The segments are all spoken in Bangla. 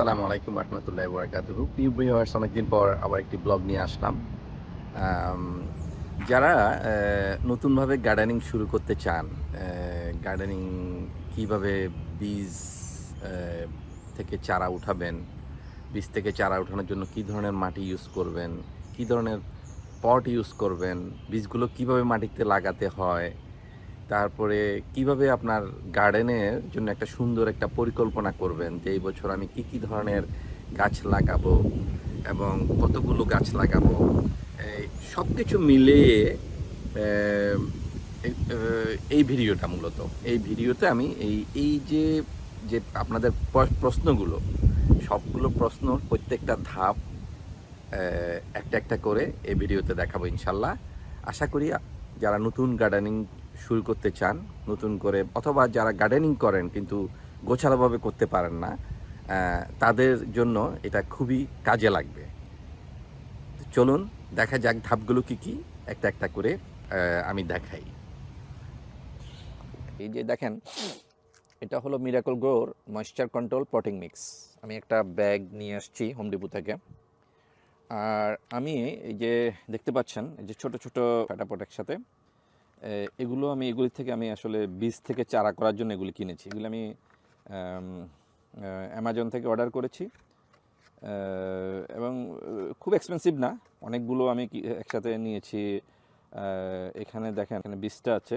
আসসালামু আলাইকুম রহমতুল্লাহ বরকাতুহু প্রিয় ভিউয়ার্স, অনেকদিন পর আবার একটি ব্লগ নিয়ে আসলাম। যারা নতুনভাবে গার্ডেনিং শুরু করতে চান গার্ডেনিং কীভাবে বীজ থেকে চারা উঠাবেন, বীজ থেকে চারা উঠানোর জন্য কী ধরনের মাটি ইউজ করবেন, কী ধরনের পট ইউজ করবেন, বীজগুলো কীভাবে মাটিতে লাগাতে হয় তারপরে কীভাবে আপনার গার্ডেনের জন্য একটা সুন্দর একটা পরিকল্পনা করবেন যে এই বছর আমি কি কি ধরনের গাছ লাগাবো এবং কতগুলো গাছ লাগাবো? এই সব কিছু মিলিয়ে এই- ভিডিওটা মূলত। এই ভিডিওতে আমি এই এই যে যে আপনাদের প্রশ্নগুলো, সবগুলো প্রশ্ন প্রত্যেকটা ধাপ একটা একটা করে এই ভিডিওতে দেখাবো ইনশাল্লাহ। আশা করি, যারা নতুন গার্ডেনিং শুরু করতে চান, নতুন করে, অথবা যারা গার্ডেনিং করেন কিন্তু গোছালোভাবে করতে পারেন না তাদের জন্য এটা খুবই কাজে লাগবে। চলুন, দেখা যাক ধাপগুলো কি কি, একটা একটা করে আমি দেখাই। এই যে দেখেন, এটা হলো মিরাকল গ্রোর ময়েশ্চার কন্ট্রোল পটিং মিক্স আমি একটা ব্যাগ নিয়ে আসছি হোম ডিপো থেকে। আর আমি এই যে দেখতে পাচ্ছেন, এই যে ছোট ছোট কাটাপট একসাথে। এগুলো আমি, এগুলি থেকে আমি আসলে বীজ থেকে চারা করার জন্য এগুলি কিনেছি। এগুলো আমি অ্যামাজন থেকে অর্ডার করেছি। এবং খুব এক্সপেন্সিভ না। অনেকগুলো আমি একসাথে নিয়েছি। এখানে দেখেন, এখানে বিশটা আছে।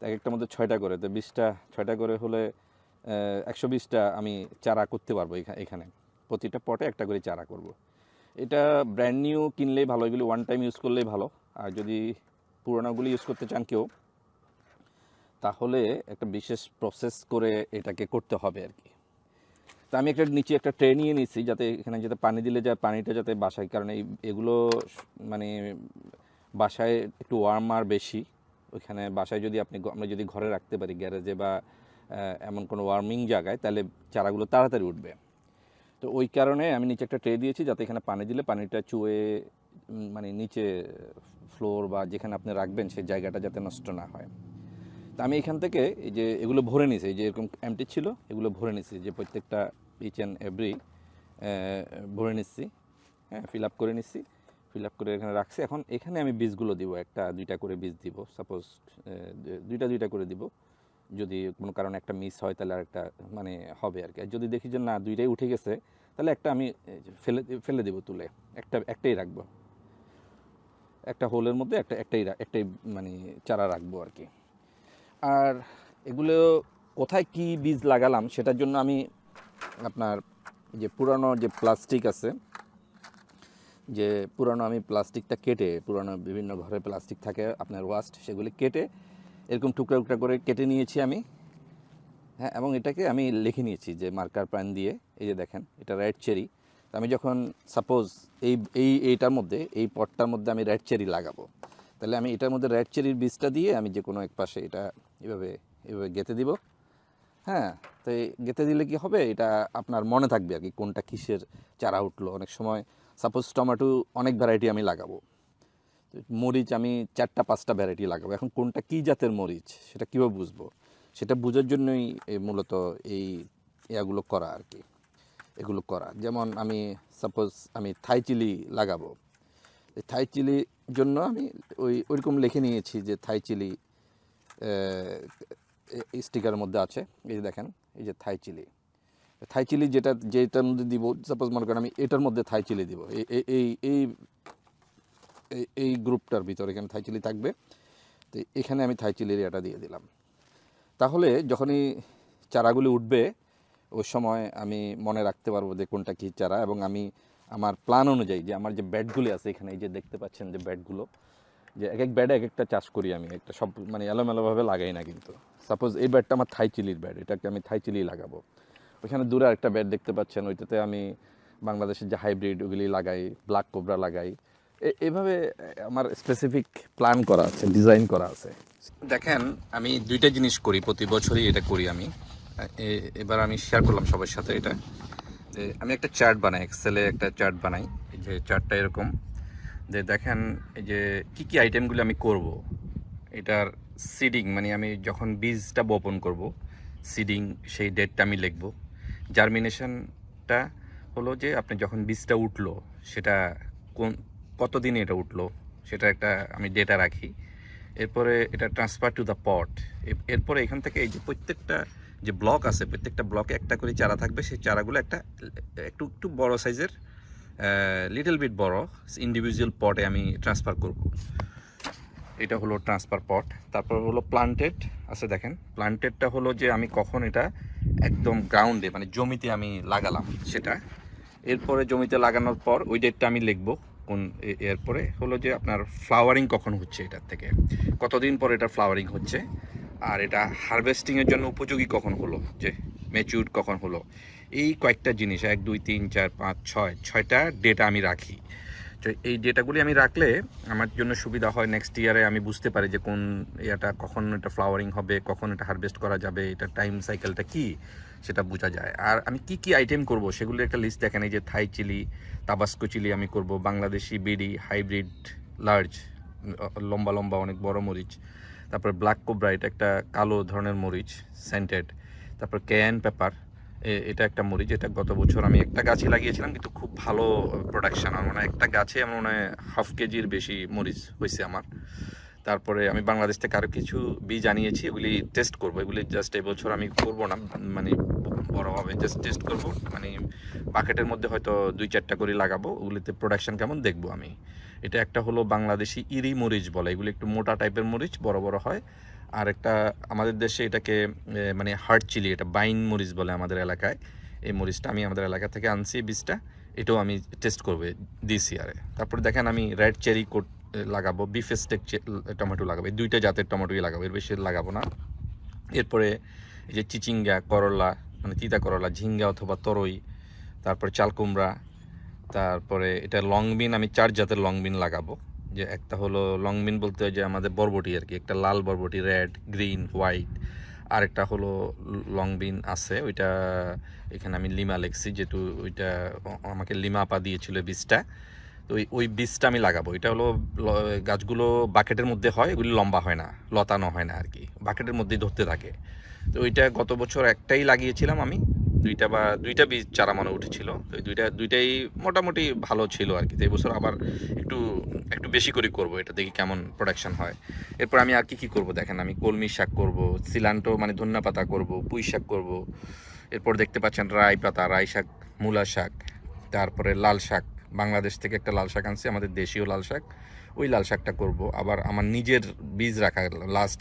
এক একটার মধ্যে ছয়টা করে। তো বিশটা ছয়টা করে হলে একশো বিশটা আমি চারা করতে পারব এখা- এখানে। প্রতিটা পটে একটা করে চারা করব। এটা ব্র্যান্ড নিউ কিনলেই ভালো। এগুলি ওয়ান টাইম ইউজ করলেই ভালো। আর যদি পুরোনোগুলি ইউজ করতে চান কেউ, তাহলে একটা বিশেষ প্রসেস করে এটাকে করতে হবে আর কি। তা আমি একটা নিচে একটা ট্রে নিয়ে নিয়েছি যাতে এখানে যাতে পানি দিলে যায় পানিটা যাতে বাসায়, কারণ এই, এগুলো মানে বাসায় একটু ওয়ার্ম আর বেশি। ওইখানে বাসায় যদি আপনি আমরা যদি ঘরে রাখতে পারি গ্যারেজে বা এমন কোনো ওয়ার্মিং জায়গায়, তাহলে চারাগুলো তাড়াতাড়ি উঠবে। তো ওই কারণে আমি নিচে একটা ট্রে দিয়েছি যাতে এখানে পানি দিলে পানিটা চুয়ে মানে নিচে ফ্লোর বা যেখানে আপনি রাখবেন সেই জায়গাটা যাতে নষ্ট না হয়। তা আমি এখান থেকে এই যে এগুলো ভরে নিছি যে এরকম এমটি ছিল, এগুলো ভরে নিছি যে প্রত্যেকটা ইচ অ্যান্ড এভরি ভরে নিচ্ছি হ্যাঁ ফিল আপ করে নিচ্ছি ফিল আপ করে এখানে রাখছি। এখন এখানে আমি বীজগুলো দিব, একটা, দুইটা করে বীজ দিব সাপোজ দুইটা দুইটা করে দিব। যদি কোনো কারণে একটা মিস হয়, তাহলে আরেকটা মানে হবে আর কি। আর যদি দেখি যে না, দুইটাই উঠে গেছে, তাহলে একটা আমি ফেলে ফেলে দেবো তুলে, একটা, একটাই রাখব। একটা হোলের মধ্যে একটা, একটাই একটাই মানে চারা রাখব আর কি। আর এগুলো কোথায় কি বীজ লাগালাম সেটার জন্য আমি আপনার যে পুরানো যে প্লাস্টিক আছে, যে পুরানো আমি প্লাস্টিকটা কেটে, পুরানো বিভিন্ন ঘরে প্লাস্টিক থাকে আপনার ওয়াস্ট সেগুলি কেটে এরকম টুকরা টুকরা করে কেটে নিয়েছি আমি। হ্যাঁ এবং এটাকে আমি লিখে নিয়েছি যে মার্কার প্যান দিয়ে, এই যে দেখেন, এটা রেড চেরি আমি যখন সাপোজ এই এই, এইটার মধ্যে, এই পটটার মধ্যে আমি রেড চেরি লাগাবো, তাহলে আমি এটার মধ্যে রেড চেরির বীজটা দিয়ে আমি যে কোনো এক পাশে এটা এভাবে এভাবে গেঁথে দিব। হ্যাঁ তো গেঁথে দিলে কি হবে? এটা আপনার মনে থাকবে আর কি, কোনটা কিসের চারা উঠল। অনেক সময় সাপোজ টমেটো অনেক ভ্যারাইটি আমি লাগাবো। মরিচ আমি চারটা, পাঁচটা ভ্যারাইটি লাগাবো। এখন কোনটা কী জাতের মরিচ, সেটা কীভাবে বুঝব? সেটা বোঝার জন্যই মূলত এই ইয়াগুলো করা আর কি। এগুলো করা। যেমন আমি সাপোজ আমি থাই চিলি লাগাবো। থাই চিলির জন্য আমি ওই, ওইরকম লিখে নিয়েছি যে থাই চিলি স্টিকারের মধ্যে আছে। এই যে দেখেন, এই যে থাই চিলি থাই চিলি যেটা, যেটার মধ্যে দিব সাপোজ মনে করেন আমি এটার মধ্যে থাই চিলি দিব। এই, এই- এই এই গ্রুপটার ভিতরে এখানে থাই চিলি থাকবে। তো এখানে আমি থাই চিলির এটা দিয়ে দিলাম। তাহলে যখনই চারাগুলি উঠবে ওই সময় আমি মনে রাখতে পারব যে কোনটা কী চারা এবং আমি আমার প্ল্যান অনুযায়ী যে আমার যে ব্যাডগুলি আছে এখানে, এই যে দেখতে পাচ্ছেন যে ব্যাডগুলো যে এক এক ব্যাডে এক একটা চাষ করি আমি, একটা সব মানে এলোমেলোভাবে লাগাই না কিন্তু। সাপোজ এই ব্যাডটা আমার থাই চিলির ব্যাড এটাকে আমি থাই চিলি লাগাবো। ওইখানে দূরে আরেকটা ব্যাড দেখতে পাচ্ছেন, ওইটাতে আমি বাংলাদেশের যে হাইব্রিড ওগুলি লাগাই ব্ল্যাক কোবরা লাগাই। এভাবে আমার স্পেসিফিক প্ল্যান করা আছে ডিজাইন করা আছে। দেখেন, আমি দুইটা জিনিস করি, প্রতি বছরই এটা করি আমি। এবার আমি শেয়ার করলাম সবার সাথে এটা। যে আমি একটা চার্ট বানাই এক্সেলে একটা চার্ট বানাই। এই যে চার্টটা এরকম। যে দেখেন, এই যে কি কি আইটেমগুলো আমি করব? এটার সিডিং মানে আমি যখন বীজটা বপন করব সিডিং সেই ডেটটা আমি লিখব। জার্মিনেশনটা হলো যে আপনি যখন বীজটা উঠল, সেটা কোন, কতদিনে এটা উঠল, সেটা একটা আমি ডেটা রাখি। এরপরে এটা ট্রান্সফার টু দ্য পট এরপরে এখান থেকে এই যে প্রত্যেকটা যে ব্লক আছে, প্রত্যেকটা ব্লকে একটা করে চারা থাকবে, সেই চারাগুলো একটা, একটু একটু বড় সাইজের লিটল বিট বড় ইন্ডিভিজুয়াল পটে আমি ট্রান্সফার করব। এটা হলো ট্রান্সফার পট তারপর হলো প্লান্টেড আছে দেখেন। প্লান্টেডটা হলো যে আমি কখন এটা একদম গ্রাউন্ডে মানে জমিতে আমি লাগালাম সেটা। এরপরে জমিতে লাগানোর পর ওই ডেটটা আমি লিখব, কোন এরপরে হলো যে আপনার ফ্লাওয়ারিং কখন হচ্ছে এটার থেকে। কতদিন পর এটা ফ্লাওয়ারিং হচ্ছে? আর এটা হারভেস্টিংয়ের জন্য উপযোগী কখন হলো? যে ম্যাচিউর কখন হলো? এই কয়েকটা জিনিস, এক, দুই, তিন, চার, পাঁচ, ছয়, ছয়টা ডেটা আমি রাখি। তো এই ডেটাগুলি আমি রাখলে আমার জন্য সুবিধা হয় নেক্সট ইয়ারে আমি বুঝতে পারি যে কোন এটা কখন এটা ফ্লাওয়ারিং হবে, কখন এটা হারভেস্ট করা যাবে, এটা টাইম সাইকেলটা কি, সেটা বোঝা যায়। আর আমি কি কি আইটেম করব সেগুলোর একটা লিস্ট দেখেন, এই যে থাই চিলি তাবাস্কো চিলি আমি করব, বাংলাদেশি বিডি হাইব্রিড লার্জ লম্বা লম্বা, অনেক বড় মরিচ। তারপর ব্ল্যাক কোবরা এটা একটা কালো ধরনের মরিচ সেন্টেড তারপর ক্যান পেপার এটা একটা মরিচ, এটা গত বছর আমি একটা গাছই লাগিয়েছিলাম, কিন্তু খুব ভালো প্রোডাকশন আমার মানে একটা গাছে আমার মনে হয় হাফ কেজির বেশি মরিচ হয়েছে আমার। তারপরে আমি বাংলাদেশ থেকে আরও কিছু বীজ আনিয়েছি, এগুলি টেস্ট করব। এগুলি জাস্ট এবছর আমি করব না মানে বড়োভাবে জাস্ট টেস্ট করব। মানে বাকেটের মধ্যে হয়তো দুই চারটা করে লাগাবো, ওগুলিতে প্রোডাকশন কেমন দেখব আমি। এটা একটা হলো বাংলাদেশি ইরি মরিচ বলে, এগুলি একটু মোটা টাইপের মরিচ, বড় বড় হয়। আর একটা আমাদের দেশে এটাকে মানে হার্ড চিলি এটা বাইন মরিচ বলে আমাদের এলাকায়। এই মরিচটা আমি আমাদের এলাকা থেকে আনছি বীজটা, এটাও আমি টেস্ট করব দিস ইয়ারে তারপরে দেখেন আমি রেড চেরি কোট লাগাবো বিফ স্টেক টমেটো লাগাবো দুইটা জাতের টমেটোই লাগাবো, এর বেশি লাগাবো না। এরপরে এই যে চিচিঙ্গা, করলা মানে তিতা করলা, ঝিঙ্গা অথবা তরই, তারপরে চাল কুমড়া তারপরে এটা লং বিন আমি চার জাতের লং বিন লাগাবো। যে একটা হলো লং বিন বলতে হয় যে আমাদের বরবটি আর কি, একটা লাল বরবটি রেড গ্রিন হোয়াইট আর একটা হলো লং বিন আছে, ওইটা এখানে আমি লিমা লেখছি, যেহেতু ওইটা আমাকে লিমা আপা দিয়েছিল বীজটা। তো ওই ওই বীজটা আমি লাগাবো। এটা হলো গাছগুলো বাকেটের মধ্যে হয়, এগুলি লম্বা হয় না, লতানো হয় না আর কি, বাকেটের মধ্যেই ধরতে থাকে। তো ওইটা গত বছর একটাই লাগিয়েছিলাম আমি দুইটা বা দুইটা বীজ চারা মানে উঠেছিল। তো দুইটা, দুইটাই মোটামুটি ভালো ছিল আর কি। তো বছর আবার একটু একটু বেশি করে করব, এটা দেখি কেমন প্রোডাকশন হয়। এরপর আমি আর কি কি করব দেখেন, আমি কলমি শাক করব, সিলান্টো মানে ধন্যা পাতা করব, পুঁই শাক করব। এরপর দেখতে পাচ্ছেন রাই পাতা, রাই শাক, মূলা শাক, তারপরে লাল শাক। বাংলাদেশ থেকে একটা লাল শাক আনছি, আমাদের দেশীয় লাল শাক, ওই লাল শাকটা করব। আবার আমার নিজের বীজ রাখা লাস্ট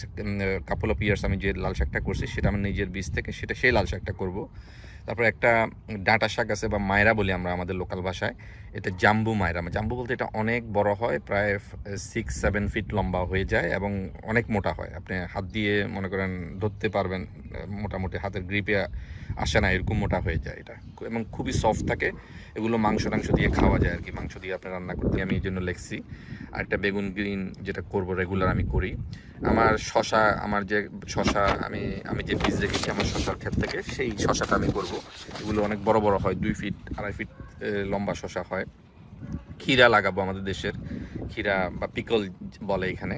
কাপল অফ ইয়ার্স আমি যে লাল শাকটা করছি, সেটা আমার নিজের বীজ থেকে, সেটা সেই লাল শাকটা করব। তারপর একটা ডাঁটা শাক আছে বা মায়রা বলি আমরা আমাদের লোকাল ভাষায়। এটা জাম্বু মায়রা। জাম্বু বলতে এটা অনেক বড় হয়, প্রায় সিক্স সেভেন ফিট লম্বা হয়ে যায় এবং অনেক মোটা হয়। আপনি হাত দিয়ে মনে করেন ধরতে পারবেন, মোটামুটি হাতের গ্রিপে আসে না, এরকম মোটা হয়ে যায় এটা। এবং খুবই সফট থাকে। এগুলো মাংস টাংস দিয়ে খাওয়া যায় আর কি মাংস দিয়ে আপনি রান্না করতে আমি এই জন্য লেখছি আর একটা বেগুন গ্রিন যেটা করব রেগুলার আমি করি। আমার শশা, আমার যে শশা আমি আমি যে বীজ রেখেছি আমার শশার ক্ষেত থেকে, সেই শশাটা আমি করব। এগুলো অনেক বড় বড় হয়, দুই ফিট আড়াই ফিট লম্বা শশা হয়। ক্ষীরা লাগাবো আমাদের দেশের। ক্ষীরা বা পিকল বলে এখানে।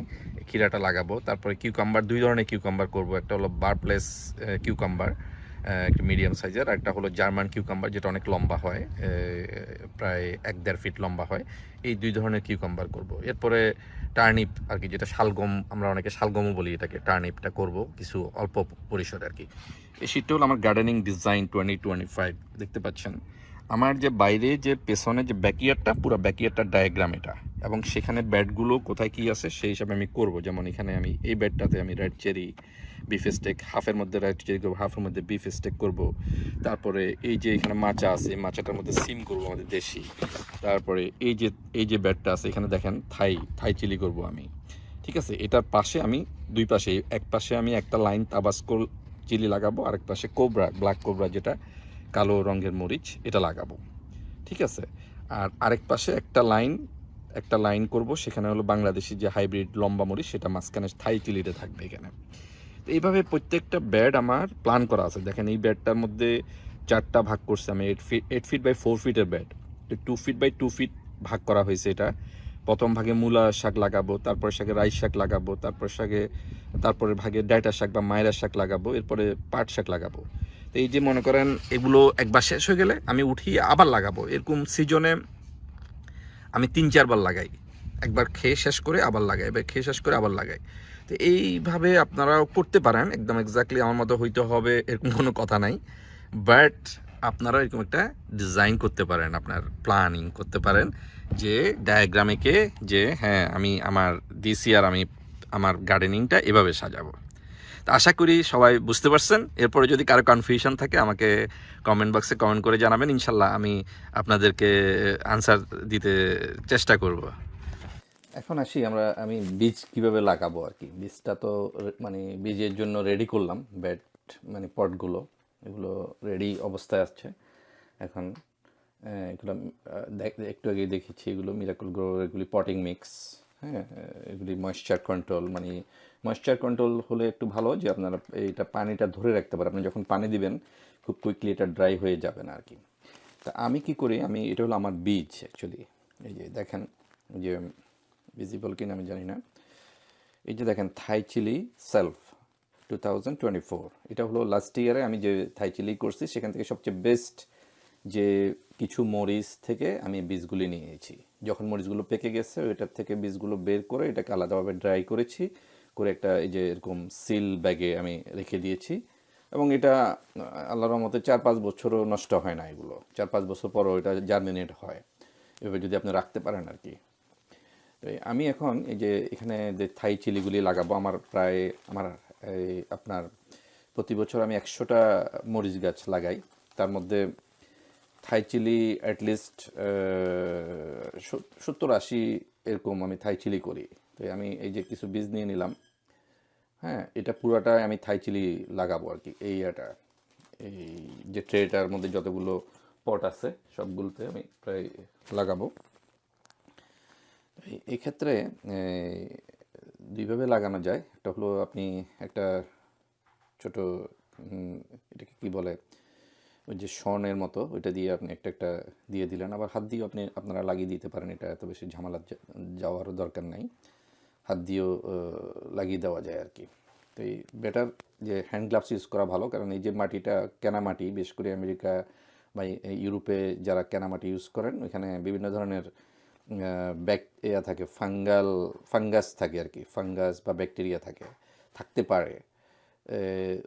ক্ষীরাটা লাগাবো। তারপরে কিউকাম্বার দুই ধরনের কিউকাম্বার করব। একটা হলো বারপ্লেস কিউকাম্বার একটু মিডিয়াম সাইজের একটা হলো জার্মান কিউকাম্বার যেটা অনেক লম্বা হয় প্রায় এক দেড় ফিট লম্বা হয়। এই দুই ধরনের কিউকাম্বার করব। এরপরে টার্নিপ আর কি, যেটা শালগম, আমরা অনেকে শালগমও বলি এটাকে টার্নিপটা করব কিছু অল্প পরিসরে আর কি। এই শীটটা হলো আমার gardening design twenty twenty five দেখতে পাচ্ছেন? আমার যে বাইরে যে পেছনে যে ব্যাকিয়ারটা পুরো ব্যাকিয়ারটার ডায়াগ্রাম এটা। এবং সেখানে ব্যাডগুলো কোথায় কি আছে, সেই হিসাবে আমি করব। যেমন এখানে আমি এই ব্যাডটাতে আমি রেড চেরি বিফ স্টেক হাফের মধ্যে চেরি করব হাফের মধ্যে বিফ স্টেক করব। তারপরে এই যে এখানে মাচা আছে মাচাটার মধ্যে সিম করব আমাদের দেশি। তারপরে এই যে এই যে ব্যাডটা আছে, এখানে দেখেন থাই থাই চিলি করব আমি। ঠিক আছে? এটার পাশে আমি দুই পাশে, এক পাশে আমি একটা লাইন তাবাস্কোল চিলি লাগাবো, আরেক পাশে কোবরা ব্ল্যাক কোবরা যেটা, কালো রঙের মরিচ, এটা লাগাবো। ঠিক আছে? আর আরেক পাশে একটা লাইন একটা লাইন করব, সেখানে হলো বাংলাদেশি যে হাইব্রিড লম্বা মরিচ, সেটা মাঝখানে থাই চিলিতে থাকবে এখানে। এইভাবে প্রত্যেকটা ব্যাড আমার প্ল্যান করা আছে। দেখেন এই ব্যাডটার মধ্যে চারটা ভাগ করছে আমি eight feet eight feet by four ফিটের ব্যাড তো two feet by two feet ভাগ করা হয়েছে এটা। প্রথম ভাগে মূলা শাক লাগাবো, তারপর শাকে রাইস শাক লাগাবো, তারপর শাকে, তারপরে ভাগে ডাইটা শাক বা মায়েরা শাক লাগাবো, এরপরে পাট শাক লাগাবো। তো এই যে মনে করেন এগুলো একবার শেষ হয়ে গেলে আমি উঠিয়ে আবার লাগাবো। এরকম সিজনে আমি তিন, চারবার লাগাই। একবার খেয়ে শেষ করে আবার লাগাই এবার খেয়ে শেষ করে আবার লাগাই। তো এইভাবে আপনারাও করতে পারেন। একদম এক্স্যাক্টলি আমার মতো হইতে হবে এরকম কোনো কথা নাই। বাট আপনারা এরকম একটা ডিজাইন করতে পারেন, আপনার প্ল্যানিং করতে পারেন যে ডায়াগ্রামেকে যে হ্যাঁ আমি আমার দিস ইয়ার আমি আমার গার্ডেনিংটা এভাবে সাজাবো। তো আশা করি সবাই বুঝতে পারছেন। এরপরে যদি কারও কনফিউশন থাকে আমাকে কমেন্ট বক্সে কমেন্ট করে জানাবেন। ইনশাল্লাহ আমি আপনাদেরকে আনসার দিতে চেষ্টা করব। এখন আসি আমরা, আমি বীজ কীভাবে লাগাবো আর কি। বীজটা তো মানে বীজের জন্য রেডি করলাম বেড মানে পটগুলো এগুলো রেডি অবস্থায় আসছে এখন এগুলো একটু আগে দেখেছি, এগুলো মিরাকুল গ্রো এগুলি পটিং মিক্স হ্যাঁ এগুলি ময়েশ্চার কন্ট্রোল মানে ময়েশ্চার কন্ট্রোল হলে একটু ভালো যে আপনারা এইটা পানিটা ধরে রাখতে পারেন। আপনি যখন পানি দিবেন, খুব কুইকলি এটা ড্রাই হয়ে যাবে না আর কি। তা আমি কি করি, আমি, এটা হলো আমার বীজ অ্যাকচুয়ালি এই যে দেখেন, যে ভিজিবল কিনা আমি জানি না। এই যে দেখেন থাই চিলি সেলফ টু এটা হলো লাস্ট ইয়ারে আমি যে থাই চিলি করছি, সেখান থেকে সবচেয়ে বেস্ট যে কিছু মরিচ থেকে আমি বীজগুলি নিয়েছি। যখন মরিচগুলো পেকে গেছে, ওইটার থেকে বীজগুলো বের করে এটাকে আলাদাভাবে ড্রাই করেছি, করে একটা এই যে এরকম সিল ব্যাগে আমি রেখে দিয়েছি। এবং এটা, আল্লাহর রহমতে চার পাঁচ বছরও নষ্ট হয় না এগুলো। চার পাঁচ বছর পরও এটা জার্মিনেট হয়। এভাবে যদি আপনি রাখতে পারেন আর কি। আমি এখন এই যে এখানে যে থাই চিলিগুলি লাগাবো, আমার প্রায় আমার এই আপনার প্রতি বছর আমি একশোটা মরিচ গাছ লাগাই। তার মধ্যে থাই চিলি অ্যাটলিস্ট সত্তর আশি এরকম আমি থাই চিলি করি। তো আমি এই যে কিছু বীজ নিয়ে নিলাম হ্যাঁ এটা পুরাটাই আমি থাই চিলি লাগাবো আর কি, এই এটা এই যে ট্রেটার মধ্যে যতগুলো পট আছে, সবগুলোতে আমি প্রায় লাগাবো। এই- এই ক্ষেত্রে এই, দুইভাবে লাগানো যায়। একটা হলো আপনি একটা ছোট এটাকে কি বলে? ওই যে স্বর্ণের মতো ওইটা দিয়ে আপনি একটা একটা দিয়ে দিলেন। আবার হাত দিয়েও আপনি আপনারা লাগিয়ে দিতে পারেন। এটা এত বেশি ঝামেলা যাওয়ারও দরকার নাই। হাত দিয়েও লাগিয়ে দেওয়া যায় আর কি। তো এই বেটার যে হ্যান্ড গ্লাভস ইউজ করা ভালো কারণ এই যে মাটিটা কেনা মাটি বিশেষ করে আমেরিকা বা ইউরোপে যারা কেনা মাটি ইউজ করেন ওইখানে বিভিন্ন ধরনের ব্যাক ইয়া থাকে, ফাঙ্গাল, ফাঙ্গাস থাকে আর কি, ফাঙ্গাস বা ব্যাকটেরিয়া থাকে, থাকতে পারে।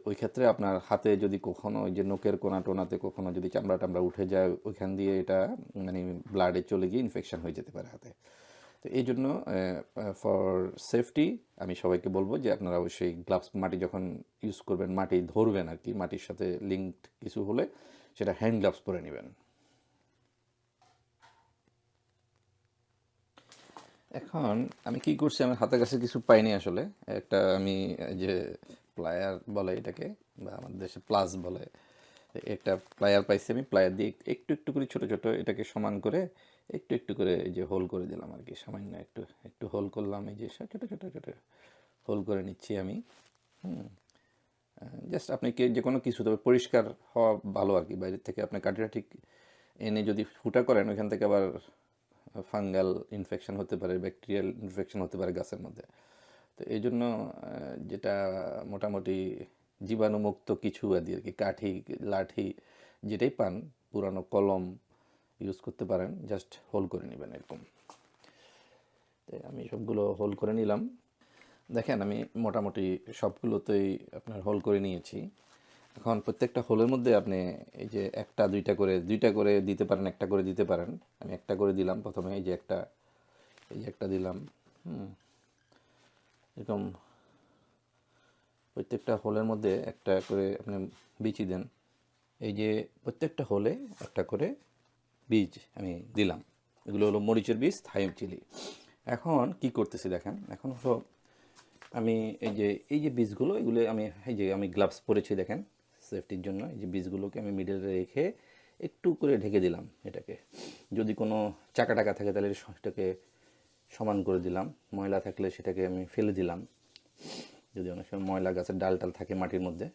ওই ক্ষেত্রে আপনার হাতে যদি কখনো ওই যে নোকের কোনা টোনাতে কখনো যদি চামড়া টামড়া উঠে যায়, ওইখান দিয়ে এটা মানে ব্লাডে চলে গিয়ে ইনফেকশান হয়ে যেতে পারে হাতে। তো এই জন্য ফর সেফটি আমি সবাইকে বলব যে আপনারা অবশ্যই গ্লাভস মাটি যখন ইউজ করবেন, মাটি ধরবেন আর কি, মাটির সাথে লিঙ্কড কিছু হলে সেটা হ্যান্ড গ্লাভস পরে নেবেন। এখন আমি কি করছি? আমার হাতের কাছে কিছু পাইনি আসলে। একটা আমি যে প্লায়ার বলে এটাকে, বা আমাদের দেশে প্লাস বলে, একটা প্লায়ার পাইছি আমি। প্লায়ার দিয়ে একটু একটু করে ছোট ছোট এটাকে সমান করে একটু একটু করে এই যে হোল করে দিলাম আর কি সামান্য একটু একটু হোল করলাম এই যে ছোটো ছোটো ছোটো হোল করে নিচ্ছি আমি। হুম। জাস্ট আপনি যে কোনো কিছু, তবে পরিষ্কার হওয়া ভালো আর কি বাইরের থেকে আপনি কাঠিটা ঠিক এনে যদি ফুটা করেন, ওইখান থেকে আবার ফাঙ্গাল ইনফেকশন হতে পারে ব্যাকটেরিয়াল ইনফেকশন হতে পারে গাছের মধ্যে। তো এই জন্য যেটা মোটামুটি জীবাণুমুক্ত কিছু কি, আর কি, কাঠি, লাঠি যেটাই পান, পুরানো কলম ইউজ করতে পারেন জাস্ট হোল করে নেবেন এরকম। তো আমি সবগুলো হোল করে নিলাম। দেখেন, আমি মোটামুটি সবগুলোতেই আপনার হোল করে নিয়েছি। এখন প্রত্যেকটা হোলের মধ্যে আপনি এই যে একটা, দুইটা করে দুইটা করে দিতে পারেন, একটা করে দিতে পারেন। আমি একটা করে দিলাম প্রথমে, এই যে একটা, এই যে একটা দিলাম। হুম। এরকম প্রত্যেকটা হোলের মধ্যে একটা করে আপনি বিচি দেন। এই যে প্রত্যেকটা হোলে একটা করে বীজ আমি দিলাম। এগুলো হলো মরিচের বীজ থাই চিলি এখন কি করতেছি দেখেন? এখন হলো আমি এই যে এই যে বীজগুলো, এগুলো আমি, এই যে আমি গ্লাভস পরেছি দেখেন। সেফটির জন্য এই যে বীজগুলোকে আমি মিডলে রেখে একটু করে ঢেকে দিলাম এটাকে। যদি কোনো চাকা টাকা থাকে তাহলে সেটাকে সমান করে দিলাম। ময়লা থাকলে সেটাকে আমি ফেলে দিলাম। যদি অনেক সময় ময়লা গাছের ডাল টাল থাকে মাটির মধ্যে,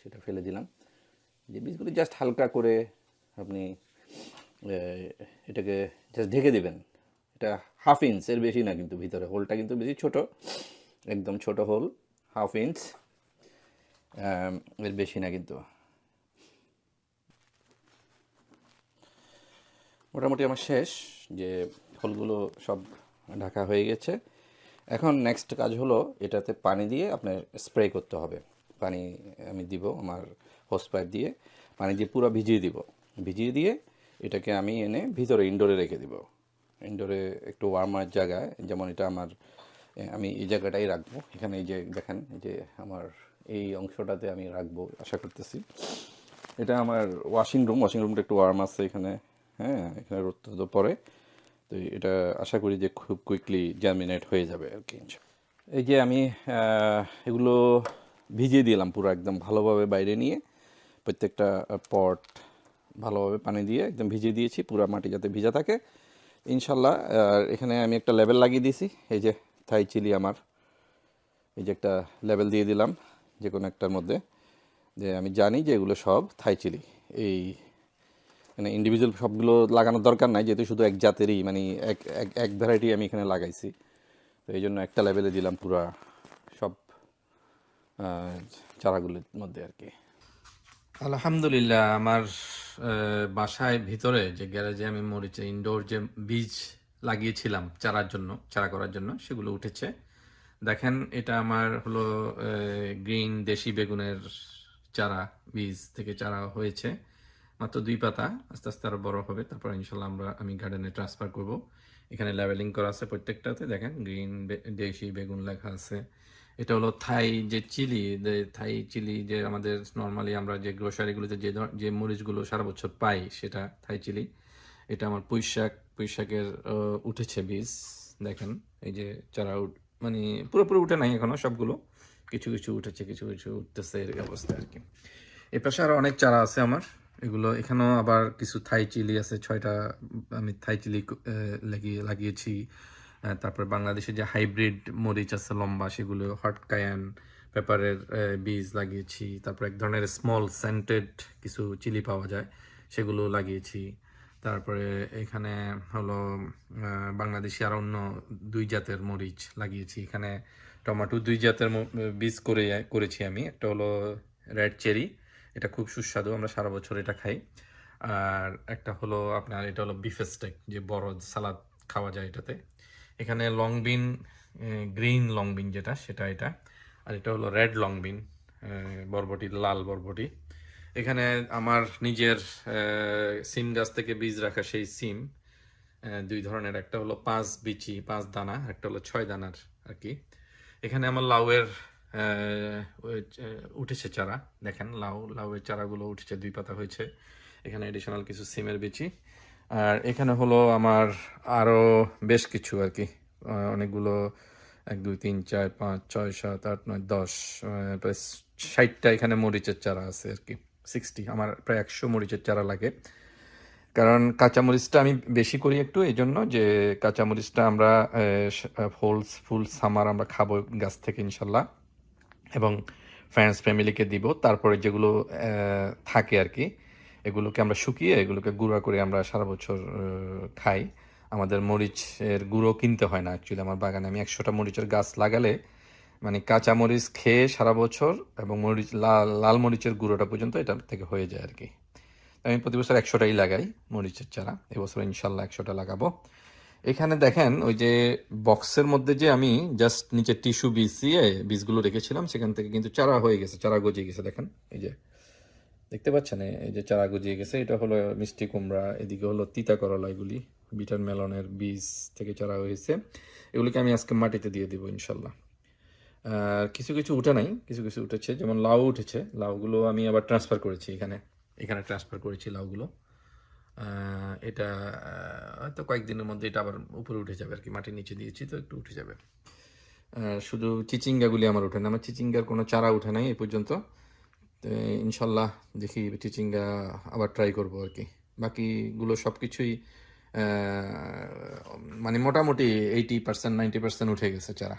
সেটা ফেলে দিলাম। যে বীজগুলো জাস্ট হালকা করে আপনি এটাকে জাস্ট ঢেকে দেবেন। এটা হাফ ইঞ্চ এর বেশি না কিন্তু ভিতরে। হোলটা কিন্তু বেশি ছোট। একদম ছোট হোল হাফ ইঞ্চ এর বেশি না কিন্তু। মোটামুটি আমার শেষ, যে ফুলগুলো সব ঢাকা হয়ে গেছে। এখন নেক্সট কাজ হলো এটাতে পানি দিয়ে আপনার স্প্রে করতে হবে। পানি আমি দিব আমার হোস পাইপ দিয়ে, পানি দিয়ে পুরো ভিজিয়ে দিব। ভিজিয়ে দিয়ে এটাকে আমি এনে ভিতরে ইনডোরে রেখে দিব। ইনডোরে একটু ওয়ার্মার জায়গায়, যেমন এটা আমার আমি এই জায়গাটাই রাখব। এখানে এই যে দেখেন যে আমার এই অংশটাতে আমি রাখব, আশা করতেছি। এটা আমার ওয়াশিং রুম ওয়াশিং রুমটা একটু ওয়ার্ম আছে এখানে হ্যাঁ এখানে রোদ তো পরে তো এটা আশা করি যে খুব কুইকলি জার্মিনেট হয়ে যাবে আর কি এই যে আমি এগুলো ভিজিয়ে দিলাম পুরো একদম ভালোভাবে বাইরে নিয়ে, প্রত্যেকটা পট ভালোভাবে পানি দিয়ে একদম ভিজিয়ে দিয়েছি, পুরো মাটি যাতে ভিজা থাকে। ইনশাল্লাহ, আর এখানে আমি একটা লেবেল লাগিয়ে দিয়েছি, এই যে থাই চিলি আমার। এই যে একটা লেবেল দিয়ে দিলাম। যে কোনো একটার মধ্যে, যে আমি জানি যে এগুলো সব থাই চিলি। এই মানে ইন্ডিভিজুয়াল সবগুলো লাগানোর দরকার নাই, যেহেতু শুধু এক জাতেরই মানে এক এক এক ভ্যারাইটি আমি এখানে লাগাইছি। তো এই জন্য একটা লেভেলে দিলাম পুরা সব চারাগুলোর মধ্যে আর কি। আলহামদুলিল্লাহ, আমার বাসায় ভিতরে যে গ্যারেজে আমি মরিচে ইনডোর যে বীজ লাগিয়েছিলাম চারার জন্য, চারা করার জন্য, সেগুলো উঠেছে। দেখেন, এটা আমার হলো গ্রিন দেশি বেগুনের চারা, বীজ থেকে চারা হয়েছে। মাত্র দুই পাতা, আস্তে আস্তে আরও বড় হবে। তারপর ইনশাল্লাহ আমরা, আমি গার্ডেনে ট্রান্সফার করব। এখানে লেভেলিং করা আছে প্রত্যেকটাতে, দেখেন গ্রিন দেশি বেগুন লেখা আছে। এটা হলো থাই যে চিলি থাই চিলি যে আমাদের নর্মালি আমরা যে গ্রোসারিগুলোতে যে যে মরিচগুলো সারা বছর পাই, সেটা থাই চিলি। এটা আমার পুঁই শাক পুঁই শাকের উঠেছে বীজ, দেখেন, এই যে চারা মানে পুরোপুরি উঠে নাই এখনও সবগুলো। কিছু কিছু উঠেছে, কিছু কিছু উঠতেছে এর অবস্থা আর কি। এ পাশে আরও অনেক চারা আছে আমার। এগুলো এখানেও আবার কিছু থাই চিলি আছে, ছয়টা আমি থাই চিলি লাগিয়ে, লাগিয়েছি। তারপর বাংলাদেশে যে হাইব্রিড মরিচ আছে, লম্বা, সেগুলো, হট কায়ান, পেপারের বীজ লাগিয়েছি। তারপর এক ধরনের স্মল সেন্টেড কিছু চিলি পাওয়া যায়, সেগুলো লাগিয়েছি। তারপরে এখানে হলো বাংলাদেশি আর অন্য দুই জাতের মরিচ লাগিয়েছি। এখানে টমেটো দুই জাতের বীজ করে, করেছি আমি। একটা হলো রেড চেরি, এটা খুব সুস্বাদু, আমরা সারা বছর এটা খাই। আর একটা হলো আপনার, এটা হলো বিফ স্টেক, যে বড় সালাদ খাওয়া যায় এটাতে। এখানে long bean green long bean যেটা, সেটা এটা। আর এটা হলো রেড লং বিন বরবটি, লাল বরবটি। এখানে আমার নিজের সিম গাছ থেকে বীজ রাখা সেই সিম দুই ধরনের। একটা হলো পাঁচ বিচি, পাঁচ দানা, একটা হলো ছয় দানার আর কি। এখানে আমার লাউয়ের উঠেছে চারা। দেখেন, লাউ, লাউয়ের চারাগুলো উঠেছে, দুই পাতা হয়েছে। এখানে এডিশনাল কিছু সিমের বিচি। আর এখানে হলো আমার আরও বেশ কিছু আর কি। অনেকগুলো, এক, দুই, তিন, চার, পাঁচ, ছয়, সাত, আট, নয়, দশ প্রায় ষাটটা এখানে মরিচের চারা আছে আর কি। সিক্সটি, আমার প্রায় একশো মরিচের চারা লাগে। কারণ কাঁচামরিচটা আমি বেশি করি একটু এই জন্য যে কাঁচামরিচটা আমরা ফুল ফুল, সামার আমরা খাব গাছ থেকে ইনশাল্লাহ। এবং ফ্রেন্ডস, ফ্যামিলিকে দিব। তারপরে যেগুলো থাকে আর কি, এগুলোকে আমরা শুকিয়ে, এগুলোকে গুঁড়া করে আমরা সারা বছর খাই। আমাদের মরিচের গুঁড়ো কিনতে হয় না অ্যাকচুয়ালি আমার বাগানে। আমি একশোটা মরিচের গাছ লাগালে মানে কাঁচা মরিচ খেয়ে সারা বছর এবং মরিচ, লাল লাল মরিচের গুঁড়োটা পর্যন্ত এটা থেকে হয়ে যায় আর কি আমি প্রতি বছর একশোটাই লাগাই মরিচের চারা। এবছর ইনশাল্লাহ একশোটা লাগাবো। এখানে দেখেন ওই যে বক্সের মধ্যে যে আমি জাস্ট নিচে টিস্যু বীজ দিয়ে বীজগুলো রেখেছিলাম, সেখান থেকে কিন্তু চারা হয়ে গেছে, চারা গজিয়ে গেছে, দেখেন। এই যে দেখতে পাচ্ছেন? এই যে চারা গজিয়ে গেছে। এটা হলো মিষ্টি কুমড়া, এদিকে হলো তিতা করলা, এগুলি বিটার মেলনের বীজ থেকে চারা হয়েছে। এগুলিকে আমি আজকে মাটিতে দিয়ে দিব ইনশাল্লাহ। কিছু কিছু উঠে নাই, কিছু কিছু উঠেছে, যেমন লাউ উঠেছে, লাউগুলো আমি আবার ট্রান্সফার করেছি এখানে এখানে ট্রান্সফার করেছি লাউগুলো। এটা হয়তো কয়েকদিনের মধ্যে এটা আবার উপরে উঠে যাবে আর কি, মাটির নিচে দিয়েছি তো একটু উঠে যাবে। শুধু চিচিঙ্গাগুলি আমার ওঠে না আমার চিচিঙ্গার কোনো চারা উঠে নাই এ পর্যন্ত। তো ইনশাল্লাহ দেখি চিচিঙ্গা আবার ট্রাই করব আর কি। বাকিগুলো সব কিছুই মানে মোটামুটি এইটি পার্সেন্ট নাইনটি পার্সেন্ট উঠে গেছে চারা।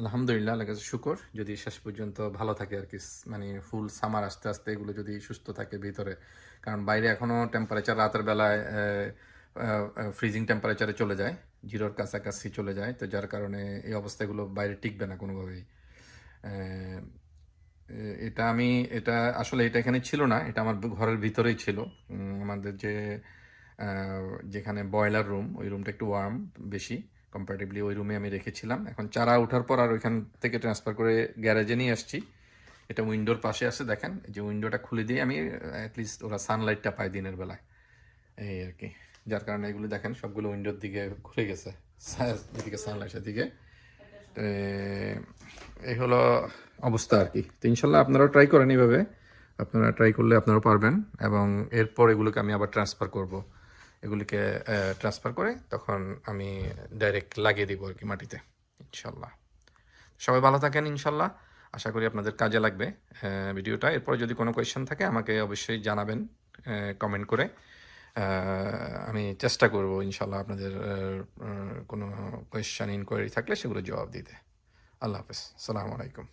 আলহামদুলিল্লাহ আল্লাহ কাছে শুকর। যদি শেষ পর্যন্ত ভালো থাকে আর কি মানে ফুল সামার আস্তে আস্তে এগুলো যদি সুস্থ থাকে ভিতরে। কারণ বাইরে এখনও টেম্পারেচার রাতের বেলায় ফ্রিজিং টেম্পারেচারে চলে যায়, জিরোর কাছাকাছি চলে যায়। তো যার কারণে এই অবস্থাগুলো বাইরে টিকবে না কোনোভাবেই। এটা আমি, এটা আসলে এটা এখানে ছিল না, এটা আমার ঘরের ভিতরেই ছিল। আমাদের যে যেখানে বয়লার রুম ওই রুমটা একটু ওয়ার্ম বেশি। কম্পারেটিভলি ওই রুমে আমি রেখেছিলাম। এখন চারা ওঠার পর আর ওইখান থেকে ট্রান্সফার করে গ্যারেজে নিয়ে আসছি। এটা উইন্ডোর পাশে আছে, দেখেন। যে উইন্ডোটা খুলে দিয়ে আমি অ্যাটলিস্ট ওরা সানলাইটটা পাই দিনের বেলায়। এই আর কি। যার কারণে এগুলো দেখেন, সবগুলো উইন্ডোর দিকে ঘুরে গেছে। এদিকে সানলাইটের দিকে। তো এই হলো অবস্থা আর কি। তো ইনশাল্লাহ আপনারাও ট্রাই করেন এইভাবে। আপনারা ট্রাই করলে আপনারাও পারবেন এবং এরপর এগুলোকে আমি আবার ট্রান্সফার করব। এগুলিকে ট্রান্সফার করে তখন আমি ডাইরেক্ট লাগিয়ে দিব আর কি মাটিতে, ইনশাল্লাহ। সবাই ভালো থাকেন, ইনশাল্লাহ। আশা করি আপনাদের কাজে লাগবে ভিডিওটা। এরপরে যদি কোনো কোয়েশ্চেন থাকে, আমাকে অবশ্যই জানাবেন কমেন্ট করে। আমি চেষ্টা করব, ইনশাল্লাহ, আপনাদের কোনো কোয়েশ্চেন ইনকোয়ারি থাকলে সেগুলো জবাব দিতে। আল্লাহ হাফেজ। সালামু আলাইকুম।